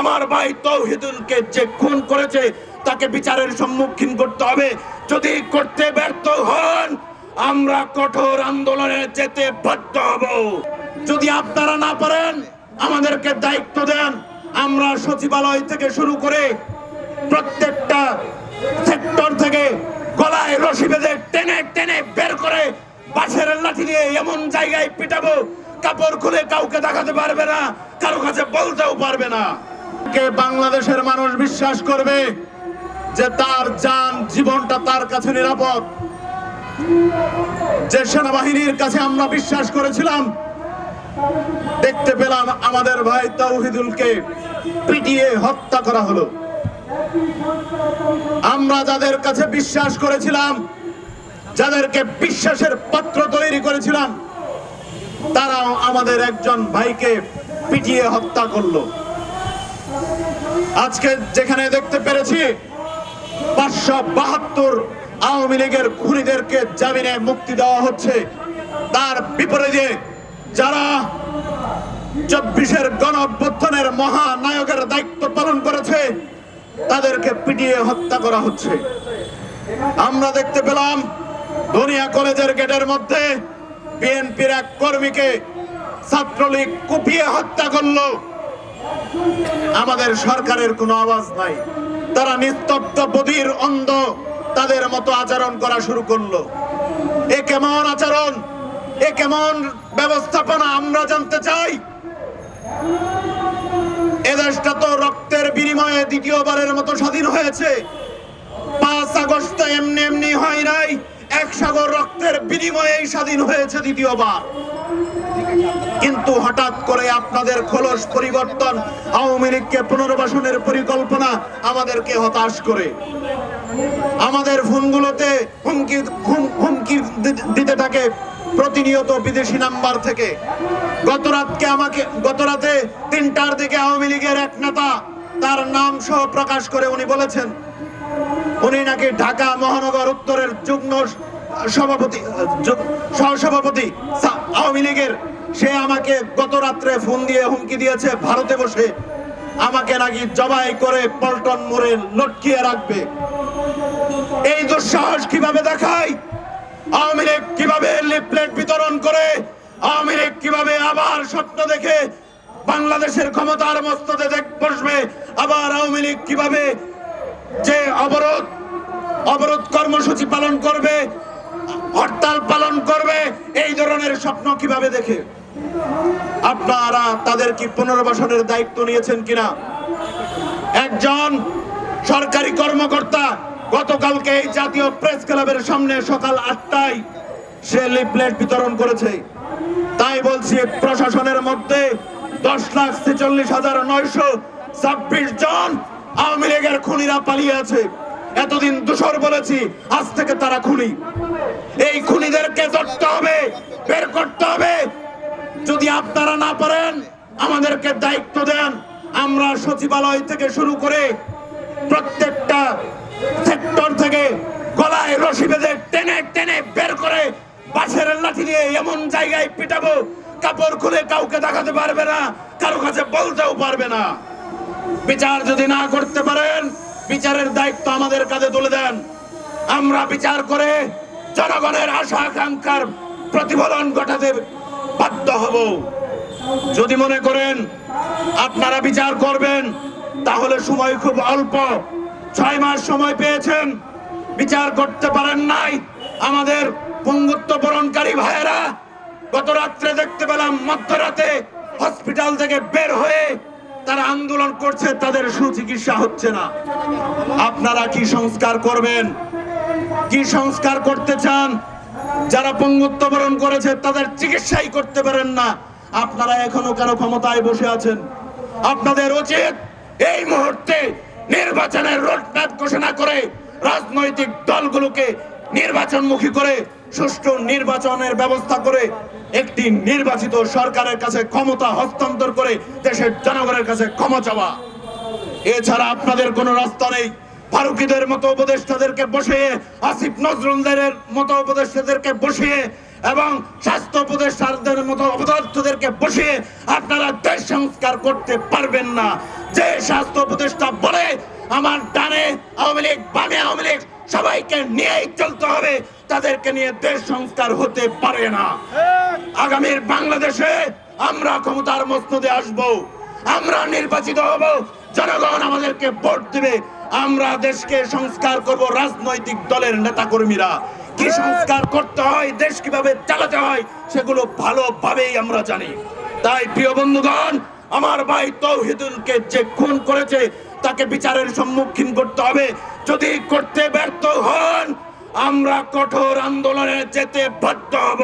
আমার ভাই তৌহিদুলকে যে খুন করেছে, তাকে বিচারের সম্মুখীন করতে হবে। যদি করতে ব্যর্থ হন, আমরা কঠোর আন্দোলনে যেতে বাধ্য হব। যদি আপনারা না পারেন, আমাদেরকে দায়িত্ব দেন। আমরা সচিবালয় থেকে শুরু করে প্রত্যেকটা সেক্টর থেকে গলায় রশি বেঁধে টেনে টেনে বের করে বাঁশের লাঠি দিয়ে এমন জায়গায় পিটাবো, কাপড় খুলে কাউকে দেখাতে পারবে না, কারও কাছে বলতেও পারবে না। কে বাংলাদেশের মানুষ বিশ্বাস করবে যে তার যান, জীবনটা তার কাছে নিরাপদ? যে সেনাবাহিনীর কাছে আমরা বিশ্বাস করেছিলাম, দেখতে পেলাম আমাদের ভাই তৌহিদুলকে পিটিয়ে হত্যা করা হলো। আমরা যাদের কাছে বিশ্বাস করেছিলাম, যাদেরকে বিশ্বাসের পাত্র তৈরি করেছিলাম, তারাও আমাদের একজন ভাইকে পিটিয়ে হত্যা করল। আজকে যেখানে দেখতে পেরেছি পাঁচশো বাহাত্তর আওয়ামী লীগের খুনিদেরকে জামিনে মুক্তি দেওয়া হচ্ছে। তার বিপরীতে যারা চব্বিশের গণ মহানায়কের দায়িত্ব পালন করেছে, তাদেরকে পিটিয়ে হত্যা করা হচ্ছে। আমরা দেখতে পেলাম দুনিয়া কলেজের গেটের মধ্যে বিএনপির এক কর্মীকে ছাত্রলীগ কুপিয়ে হত্যা করল। আমাদের সরকারের কোনো আওয়াজ নাই। তারা নিস্তব্ধ বধির অন্ধ তাদের মতো আচরণ করা শুরু করল। এ কেমন আচরণ? এ কেমন ব্যবস্থাপনা আমরা জানতে চাই? এদেশটা তো রক্তের বিনিময়ে দ্বিতীয়বারের মতো স্বাধীন হয়েছে। পাঁচ আগস্ট এমনি এমনি হয় নাই। এক সাগর রক্তের বিনিময়ে স্বাধীন হয়েছে দ্বিতীয়বার। কিন্তু হঠাৎ করে আপনাদের খোলস পরিবর্তন, আওয়ামী লীগকে পুনর্বাসনের পরিকল্পনা আমাদেরকে হতাশ করে। আমাদের ফোনগুলোতে হুমকি হুমকি দিতে থাকে প্রতিনিয়ত বিদেশি নাম্বার থেকে। গত রাতকে আমাকে গত রাতে তিনটার দিকে আওয়ামী লীগের এক নেতা তার নাম সহ প্রকাশ করে উনি বলেছেন, উনি নাকি ঢাকা মহানগর উত্তরের যুগ্ম সভাপতি সহসভাপতি আওয়ামী লীগের সে আমাকে গত রাত্রে ফোন দিয়ে হুমকি দিয়েছে, ভারতে বসে। আমাকে নাকি জবাই করে পল্টন মোড়ে লটকিয়ে রাখবে। এই দুঃসাহস কীভাবে দেখায়? আওয়ামী লীগ কীভাবে লিফলেট বিতরণ করে? আওয়ামী লীগ কীভাবে আবার স্বপ্ন দেখে বাংলাদেশের ক্ষমতার মস্ততে দেখ বসবে? আবার আওয়ামী লীগ কীভাবে যে অবরোধ অবরোধ কর্মসূচি পালন করবে, হরতাল পালন করবে, এই ধরনের স্বপ্ন কীভাবে দেখে? আপনারা তাদের কি পুনর্বাসনের দায়িত্ব নিয়েছেন কিনা? একজন সরকারি কর্মকর্তা গতকালকে এই জাতীয় প্রেস ক্লাবের সামনে সকাল আটটায় সে লিফলেট বিতরণ করেছে। তাই বলছি, প্রশাসনের মধ্যে দশ লাখ ছেচল্লিশ হাজার নয়শো ছাব্বিশ জন আওয়ামী লীগের খুনিরা পালিয়ে আছে। এতদিন দূষর বলেছি, আজ থেকে তারা খুনি। এই খুনিদেরকে ধরতে হবে, বের করতে হবে। যদি আপনারা না পারেন, আমাদেরকে দায়িত্ব দেন। আমরা সচিবালয় থেকে শুরু করে প্রত্যেকটা সেক্টর থেকে গলায় রশি বেঁধে টেনে টেনে বের করে বাঁশের লাঠি দিয়ে এমন জায়গায় পিটাবো, কাপড় খুলে কাউকে দেখাতে পারবে না, কারও কাছে বলতেও পারবে না। বিচার যদি না করতে পারেন, বিচারের দায়িত্ব আমাদের কাছে তুলে দেন। আমরা বিচার করে জনগণের আশা আকাঙ্ক্ষার প্রতিফলন ঘটাতে বাধ্য হব। যদি মনে করেন আপনারা বিচার করবেন, তাহলে সময় খুব অল্প। ছয় মাস সময় পেয়েছেন, বিচার করতে পারেন নাই। আমাদের পঙ্গুত্ব বরণকারী ভাইয়েরা গত রাত্রে দেখতে পেলাম মধ্যরাতে হসপিটাল থেকে বের হয়ে তারা আন্দোলন করছে, তাদের সুচিকিৎসা হচ্ছে না। আপনারা কি সংস্কার করবেন? কি সংস্কার করতে চান? যারা পঙ্গুত্ব বরণ করেছে, তাদের চিকিৎসাই করতে পারেন না। আপনারা এখনও কেন ক্ষমতায় বসে আছেন? আপনাদের উচিত এই মুহূর্তে নির্বাচনের রোডম্যাপ ঘোষণা করে রাজনৈতিক দলগুলোকে নির্বাচনমুখী করে, সুষ্ঠু নির্বাচনের ব্যবস্থা করে একটি নির্বাচিত সরকারের কাছে ক্ষমতা হস্তান্তর করে দেশের জনগণের কাছে ক্ষমা চাওয়া। এছাড়া আপনাদের কোনো রাস্তা নেই। ফারুকিদের মতো উপদেষ্টাদেরকে বসিয়ে, আসিফ নজরুলদের মতো উপদেষ্টাদেরকে বসিয়ে এবং স্বাস্থ্য উপদেষ্টাদের মতো অপদার্থদেরকে বসিয়ে আপনারা দেশ সংস্কার করতে পারবেন না। যে স্বাস্থ্য উপদেষ্টা বলে, আমার ডানে আওয়ামী লীগ, বামে আওয়ামী লীগ, সবাইকে নিয়েই চলতে হবে, তাদেরকে নিয়ে দেশ সংস্কার হতে পারে না। আগামীর বাংলাদেশে আমরা ক্ষমতার মস্তদে আসব, আমরা নির্বাচিত হব, জনগণ আমাদেরকে ভোট দিবে আমরা দেশকে সংস্কার করব রাজনৈতিক দলের নেতাকর্মীরা। কি সংস্কার করতে হয়, দেশ কীভাবে চালাতে হয়, সেগুলো ভালোভাবেই আমরা জানি। তাই প্রিয় বন্ধুগণ, আমার ভাই তৌহিদুলকে যে খুন করেছে, তাকে বিচারের সম্মুখীন করতে হবে। যদি করতে ব্যর্থ হন, আমরা কঠোর আন্দোলনে যেতে বাধ্য হব।